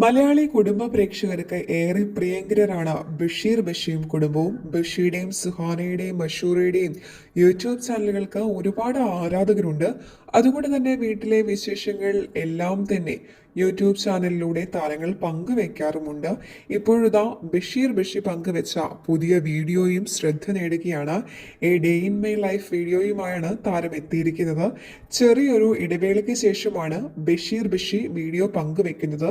മലയാളി കുടുംബ പ്രേക്ഷകർക്ക് ഏറെ പ്രിയങ്കരരാണ് ബഷീർ ബഷീം കുടുംബവും ബഷീരുടെയും സുഹാനയുടെയും മഷൂറയുടെയും യൂട്യൂബ് ചാനലുകൾക്ക് ഒരുപാട് ആരാധകരുണ്ട്. അതുകൊണ്ട് തന്നെ വീട്ടിലെ വിശേഷങ്ങൾ എല്ലാം തന്നെ യൂട്യൂബ് ചാനലിലൂടെ താരങ്ങൾ പങ്കുവെക്കാറുമുണ്ട്. ഇപ്പോഴിതാ ബഷീർ ബഷി പങ്കുവെച്ച പുതിയ വീഡിയോയും ശ്രദ്ധ നേടുകയാണ്. A day in my life വീഡിയോയുമായാണ് താരം എത്തിയിരിക്കുന്നത്. ചെറിയൊരു ഇടവേളയ്ക്ക് ശേഷമാണ് ബഷീർ ബഷി വീഡിയോ പങ്കുവെക്കുന്നത്.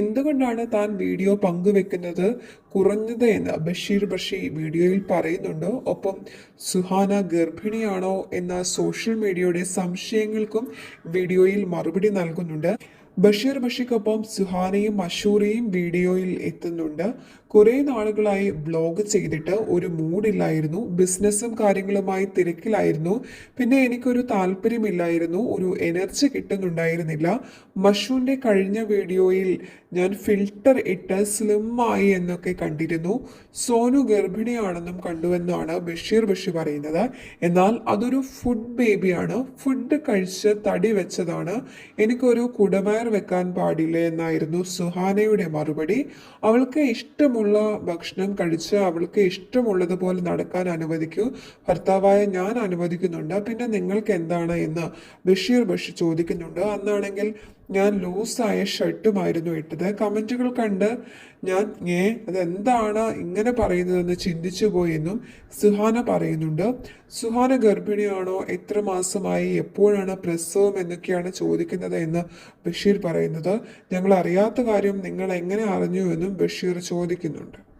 എന്തുകൊണ്ടാണ് താൻ വീഡിയോ പങ്കുവെക്കുന്നത്? കുറഞ്ഞത് എന്ന് ബഷീർ ബഷി വീഡിയോയിൽ പറയുന്നുണ്ട്. ഒപ്പം സുഹാന ഗർഭിണിയാണോ എന്ന സോഷ്യൽ മീഡിയയുടെ സംശയങ്ങൾക്കും വീഡിയോയിൽ മറുപടി നൽകുന്നുണ്ട്. ബഷീർ ബഷിക്കൊപ്പം സുഹാനയും മഷൂറിയും വീഡിയോയിൽ എത്തുന്നുണ്ട്. കുറേ നാളുകളായി ബ്ലോഗ് ചെയ്തിട്ട് ഒരു മൂഡില്ലായിരുന്നു ബിസിനസ്സും കാര്യങ്ങളുമായി തിരക്കിലായിരുന്നു. പിന്നെ എനിക്കൊരു താല്പര്യമില്ലായിരുന്നു. ഒരു എനർജി കിട്ടുന്നുണ്ടായിരുന്നില്ല. മഷൂന്റെ കഴിഞ്ഞ വീഡിയോയിൽ ഞാൻ ഫിൽട്ടർ ഇട്ട് സ്ലിം ആയി എന്നൊക്കെ കണ്ടിരുന്നു. സോനു ഗർഭിണിയാണെന്നും കണ്ടുവെന്നാണ് ബഷീർ ബഷി പറയുന്നത്. എന്നാൽ അതൊരു ഫുഡ് ബേബിയാണ് ഫുഡ് കഴിച്ച് തടി വെച്ചതാണ്. എനിക്കൊരു കുടമയർ വെക്കാൻ പാടില്ല എന്നായിരുന്നു സുഹാനയുടെ മറുപടി. അവൾക്ക് ഇഷ്ടമുള്ള ഭക്ഷണം കഴിച്ച് അവൾക്ക് ഇഷ്ടമുള്ളതുപോലെ നടക്കാൻ അനുവദിക്കൂ. ഭർത്താവായ ഞാൻ അനുവദിക്കുന്നുണ്ട്. പിന്നെ നിങ്ങൾക്ക് എന്താണ് എന്ന് ബഷീർ ബഷി ചോദിക്കുന്നുണ്ട്. അന്നാണെങ്കിൽ ഞാൻ ലൂസായ ഷർട്ടുമായിരുന്നു ഇട്ടത്. കമന്റുകൾ കണ്ട് ഞാൻ ഏ അതെന്താണ് ഇങ്ങനെ പറയുന്നതെന്ന് ചിന്തിച്ചു പോയെന്നും സുഹാന പറയുന്നുണ്ട്. സുഹാന ഗർഭിണിയാണോ? എത്ര മാസമായി? എപ്പോഴാണ് പ്രസവം എന്നൊക്കെയാണ് ചോദിക്കുന്നത് എന്ന് ബഷീർ പറയുന്നത്. ഞങ്ങൾ അറിയാത്ത കാര്യം നിങ്ങൾ എങ്ങനെ അറിഞ്ഞു എന്നും ബഷീർ ചോദിക്കുന്നുണ്ട്.